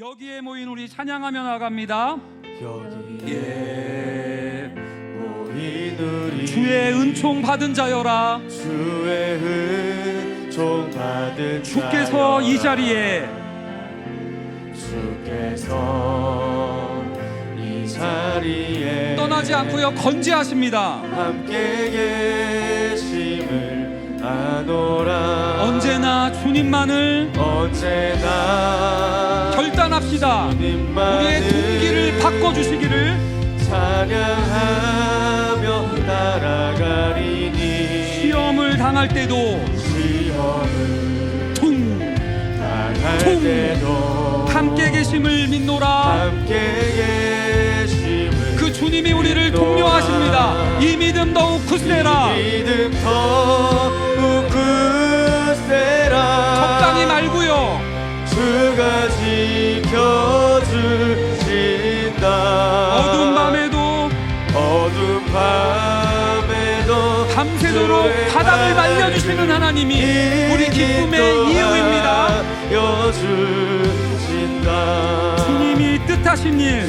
여기에 모인 우리 찬양하며 나갑니다. 여기에 모인 우리 주의 은총 받은 자여라. 주의 은총 받은 주께서. 이 자리에 주께서 이 자리에 떠나지 않고요 건재하십니다. 함께 계심을 아노라 언제나 주님만을 언제나 결단합시다. 주님만을 우리의 동기를 바꿔 주시기를 찬양하며 따라가리니 시험을 당할 때도 시험을 퉁 당할 통. 때도 함께 계심을 믿노라. 함께 주님이 우리를 독려하십니다. 이 믿음 더욱 굳세라. 믿음 더욱 굳세라 적당히 말고요. 주가 지켜주신다 어두운 밤에도 어두운 밤에도 밤새도록 바닥을 말려주시는 하나님이 우리 기쁨의 이유입니다. 여주신다 주님이 뜻하신 일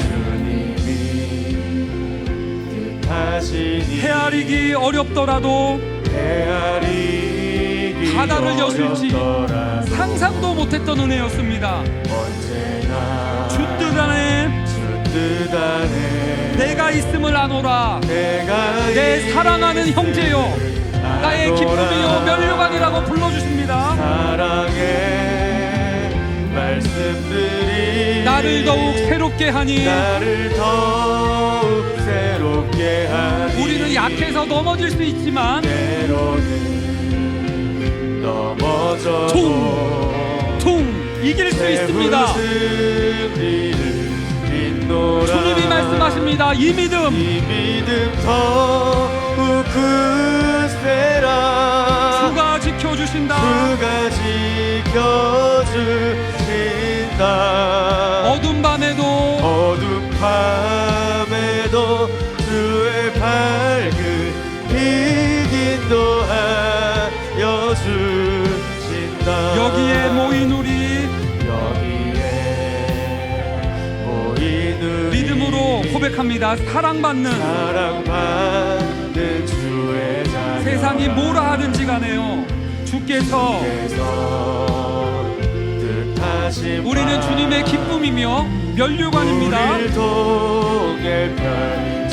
헤아리기 어렵더라도 헤아리기 바다를 여실지 어렵더라도 상상도 못했던 은혜였습니다. 주뜻 안에 주뜻 안에 내가 있음을 아노라. 내가 내 사랑하는 형제요. 나의. 기쁨이요 멸류관이라고 불러주십니다. 사랑의 말씀들이 나를 더욱 새롭게 하니 나를 더욱 새롭게 하니 우리는 약해서 넘어질 수 있지만 때로는 넘어져도 퉁 이길 수 있습니다. 주님이 말씀하십니다. 이 믿음 이 믿음 더욱 굳세라 주가 지켜주신다. 주가 지켜주 신다 어둠 밤에도 어둠 밤에도 주의 밝은 빛 인도하여 주신다 여기에 모인 우리 여기에 모인 우리 믿음으로 고백합니다. 사랑받는 사랑받는 주의 자녀 세상이 뭐라 하든지 간에요. 주께서 주께서 우리는 바 주님의 기쁨이며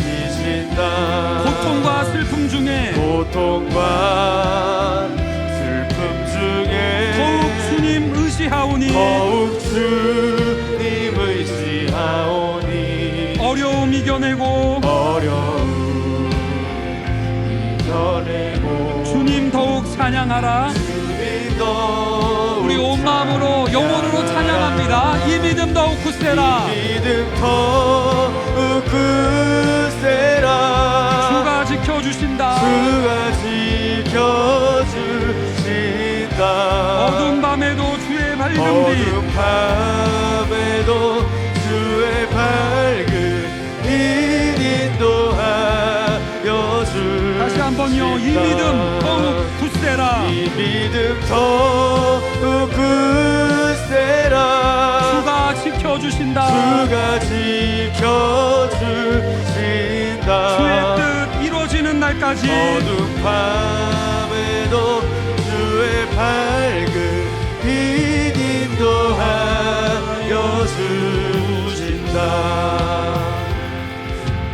펼치신다. 고통과 슬픔 중에 고통과 슬픔 중에 더욱 주님 의지하오니 더욱 주님 의지하오니. 어려움 이겨내고 어려움 이겨내고. 주님 더욱 찬양하라. 우리 온 마음으로 영혼으로 찬양합니다. 이 믿음 더욱 굳세라. 믿음 더욱 굳세라 주가 지켜주신다. 주가 지켜주신다 어두운 밤에도 주의 밝은 빛. 어두운 밤에도 주의 밝은 빛 인도하여 주신다 다시 한번요. 이 믿음 굳세라. 이 믿음 더욱 굳세라 주가 지켜주신다. 주가 지켜주신다 주의 뜻 이루어지는 날까지 어두운 밤에도 주의 밝은 빛 인도하여 주신다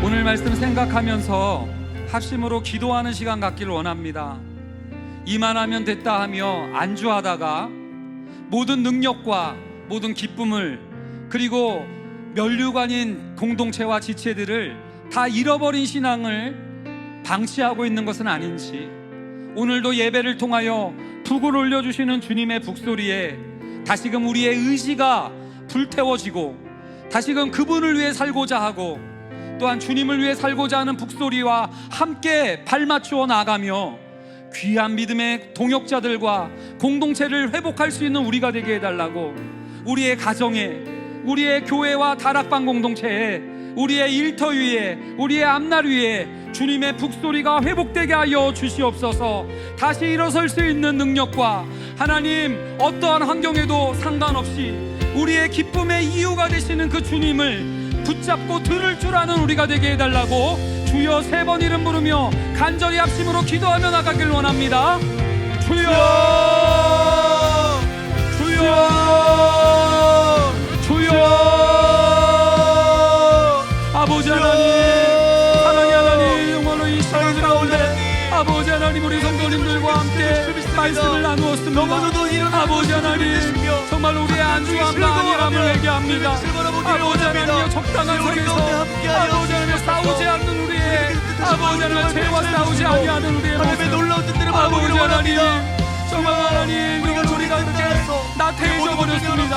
오늘 말씀 생각하면서 합심으로 기도하는 시간 갖기를 원합니다. 이만하면 됐다 하며 안주하다가 모든 능력과 모든 기쁨을 그리고 면류관인 공동체와 지체들을 다 잃어버린 신앙을 방치하고 있는 것은 아닌지 오늘도 예배를 통하여 북을 올려주시는 주님의 북소리에 다시금 우리의 의지가 불태워지고 다시금 그분을 위해 살고자 하고 또한 주님을 위해 살고자 하는 북소리와 함께 발맞추어 나가며 귀한 믿음의 동역자들과 공동체를 회복할 수 있는 우리가 되게 해달라고 우리의 가정에 우리의 교회와 다락방 공동체에 우리의 일터 위에 우리의 앞날 위에 주님의 북소리가 회복되게 하여 주시옵소서. 다시 일어설 수 있는 능력과 하나님 어떠한 환경에도 상관없이 우리의 기쁨의 이유가 되시는 그 주님을 붙잡고 들을 줄 아는 우리가 되게 해달라고 주여 세 번 이름 부르며 간절히 합심으로 기도하며 나가길 원합니다. 주여, 주여, 주여, 아버 아버지 하나님 우리 성도님들과 함께 말씀을 나누었습니다. 아버지 하나님 정말 우리의 안주함과 안일함을 얘기합니다. 아버지 하나님 적당한 속에서 아버지 하나님 싸우지 않는 우리의 아버지 하나님 죄와 싸우지 아니하는 우리의 모습. 아버지 하나님. 정말 하나님 우리가 우리가 이렇게 나태해져 버렸습니다.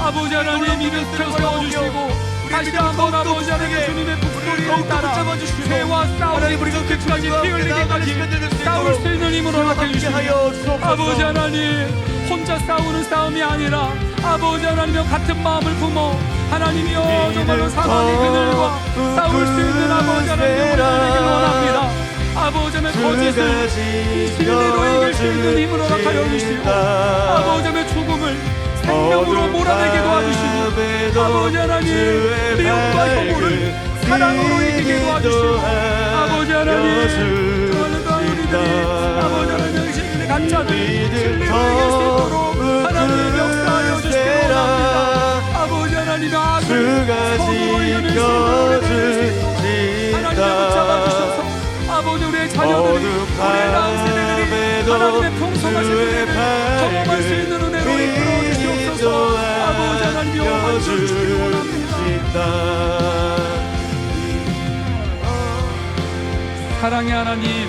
아버지 하나님 일으켜 세워주시고 다시 한번 아버지 하나님 주님의 북소리를 따라 죄와 싸우는 우리가 그 끝까지 피 흘리기까지 싸울 수 있는 힘을 허락해 주시고 함께하여 주옵소서. 아버지 하나님 혼자 싸우는 싸움이 아니라 아버지 하나님과 같은 마음을 품어 하나님이여 정말로 사망의 그늘과 싸울 수 있는 아버지 하나님 우리가 되길 원합니다. 아버지 하나님 거짓을 진리로 이길 수 있는 힘으로 허락하여 주시고 아버지 하나님 죽음을 생명으로 몰아내게 도와주시고 아버지 하나님 미움과 혐오를 사랑으로 이기게 도와주시고 아버지 하나님 그러는 우리들이 아버지 하나님 당신의 간자들 진리로 이길 수 있도록 하나님 역사하여 주시기 원합니다. 아버지 하나님 아들 서로 이겨낼 수 있는 하나님 붙잡아주셔서 아버지 우리의 자녀들이 우리의 다음 세대들이 하나님의 풍성하신 은혜를 경험할 수 있는 원합니다. 사랑의 하나님.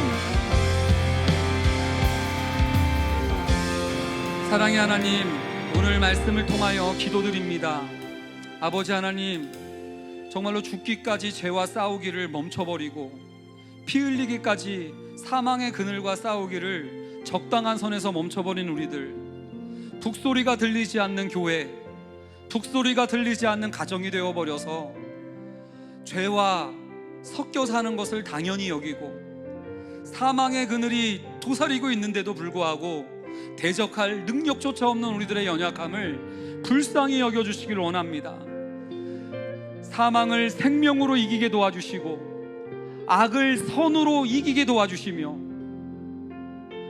사랑의 하나님 오늘 말씀을 통하여 기도드립니다. 아버지 하나님 정말로 죽기까지 죄와 싸우기를 멈춰버리고 피 흘리기까지 사망의 그늘과 싸우기를 적당한 선에서 멈춰버린 우리들 북소리가 들리지 않는 교회 북소리가 들리지 않는 가정이 되어버려서 죄와 섞여 사는 것을 당연히 여기고 사망의 그늘이 도사리고 있는데도 불구하고 대적할 능력조차 없는 우리들의 연약함을 불쌍히 여겨주시길 원합니다. 사망을 생명으로 이기게 도와주시고 악을 선으로 이기게 도와주시며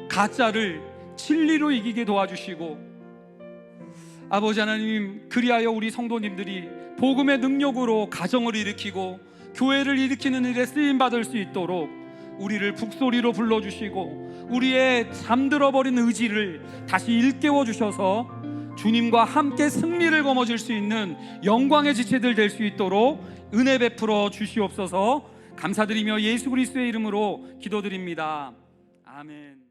가짜를 진리로 이기게 도와주시고 아버지 하나님 그리하여 우리 성도님들이 복음의 능력으로 가정을 일으키고 교회를 일으키는 일에 쓰임 받을 수 있도록 우리를 북소리로 불러주시고 우리의 잠들어 버린 의지를 다시 일깨워 주셔서 주님과 함께 승리를 거머쥘 수 있는 영광의 지체들 될 수 있도록 은혜 베풀어 주시옵소서 감사드리며 예수 그리스도의 이름으로 기도드립니다. 아멘.